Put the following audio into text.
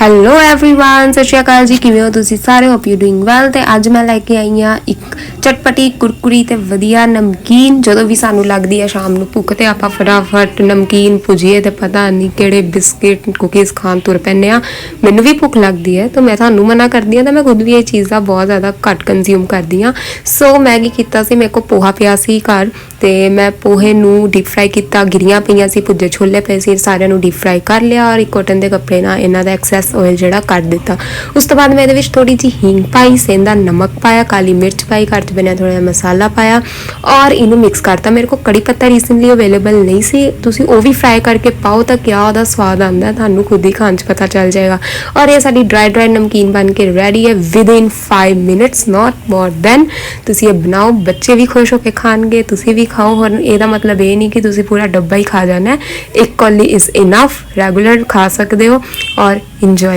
Hello everyone ਸਤਿ ਸ਼੍ਰੀ ਅਕਾਲ ਜੀ ਕਿਵੇਂ ਹੋ ਤੁਸੀਂ ਸਾਰੇ ਹੋਪ ਯੂ ਡੂਇੰਗ ਵੈਲ ਤੇ ਅੱਜ ਮੈਂ ਲੈ ਕੇ ਆਈ ਹਾਂ ਇੱਕ ਚਟਪਟੀ, ਕੁਰਕੁਰੀ ਤੇ ਵਧੀਆ ਨਮਕੀਨ ਜਦੋਂ ਵੀ ਸਾਨੂੰ ਲੱਗਦੀ ਹੈ ਸ਼ਾਮ ਨੂੰ ਭੁੱਖ ਤੇ ਆਪਾਂ ਫਟਾਫਟ ਨਮਕੀਨ, ਭੁਜੀਏ ਤੇ ਪਤਾ ਨਹੀਂ ਕਿਹੜੇ ਬਿਸਕਿਟ, ਕੁਕੀਜ਼ ਖਾਣ ਤੁਰ ਪੈਂਦੇ ਆ। ਮੈਨੂੰ ਵੀ ਭੁੱਖ ਲੱਗਦੀ ਹੈ ਤਾਂ ਮੈਂ ਤੁਹਾਨੂੰ ਮਨਾ ਕਰਦੀ ਹਾਂ ਤਾਂ ਮੈਂ ਖੁਦ ਵੀ ਇਹ ਚੀਜ਼ ਦਾ ਬਹੁਤ ਜ਼ਿਆਦਾ ਘੱਟ ਕੰਜ਼ਿਊਮ ਕਰਦੀ ਹਾਂ। ਸੋ ਮੈਂ ਕੀ ਕੀਤਾ ਸੀ, ਮੇਰੇ ਕੋਲ ਪੋਹਾ ਪਿਆ ਸੀ ਘਰ ਤੇ ਮੈਂ ਪੋਹੇ ਨੂੰ ਡੀਪ ਫਰਾਈ ਕੀਤਾ, ਗਿਰੀਆਂ ਪਈਆਂ ਸੀ, ਭੁੱਜੇ ਛੋਲੇ ਪਏ ਸੀ, ਸਾਰਿਆਂ ਨੂੰ ਡੀਪ ਫਰਾਈ ਕਰ ਲਿਆ ਔਰ ਇੱਕ ਕੋਟਨ ਦੇ ਕੱਪੜੇ ਨਾਲ ਇਹਨਾਂ ਦਾ ਐਕਸੈਸ ਆਇਲ ਜਿਹੜਾ ਕੱਢ ਦਿੱਤਾ। ਉਸ ਤੋਂ ਬਾਅਦ ਮੈਂ ਇਹਦੇ ਵਿੱਚ ਥੋੜੀ ਜਿਹੀ ਹਿੰਗ ਪਾਈ ਸੇਂਦਾ ਨਮਕ ਪਾਇਆ, ਕਾਲੀ ਮਿਰਚ ਪਾਈ ਕਰ ਚ ਬਣਿਆ ਥੋੜਾ ਜਿਹਾ ਮਸਾਲਾ ਪਾਇਆ ਔਰ ਇਹਨੂੰ ਮਿਕਸ ਕਰਤਾ। ਮੇਰੇ ਕੋਲ ਕੜੀ ਪੱਤਾ ਰੀਸੈਂਟਲੀ ਅਵੇਲੇਬਲ ਨਹੀਂ ਸੀ। ਤੁਸੀਂ ਉਹ ਵੀ ਫਰਾਈ ਕਰਕੇ ਪਾਓ ਤਾਂ ਕਿਆ ਉਹਦਾ ਸਵਾਦ ਆਉਂਦਾ, ਤੁਹਾਨੂੰ ਖੁਦ ਹੀ ਖਾਣ ਚ ਪਤਾ ਚੱਲ ਜਾਏਗਾ। ਔਰ ਇਹ ਸਾਡੀ ਡਰਾਈ ਡਰਾਈ ਨਮਕੀਨ ਬਣ ਕੇ ਰੈਡੀ ਹੈ within 5 minutes not more than ਤੁਸੀਂ ਇਹ ਬਣਾਓ, ਬੱਚੇ ਵੀ ਖੁਸ਼ ਹੋ ਕੇ ਖਾਣਗੇ, ਤੁਸੀਂ ਵੀ ਖਾਓ। ਹੋਰ ਇਹਦਾ ਮਤਲਬ ਇਹ ਨਹੀਂ ਕਿ ਤੁਸੀਂ ਪੂਰਾ ਡੱਬਾ ਹੀ ਖਾ ਜਾਣਾ ਹੈ। ਇੱਕ ਕੌਲੀ ਇਜ਼ ਇਨਫ ਰੈਗੂਲਰ ਖਾ ਸਕਦੇ ਹੋ ਔਰ ਇੰਜੋਏ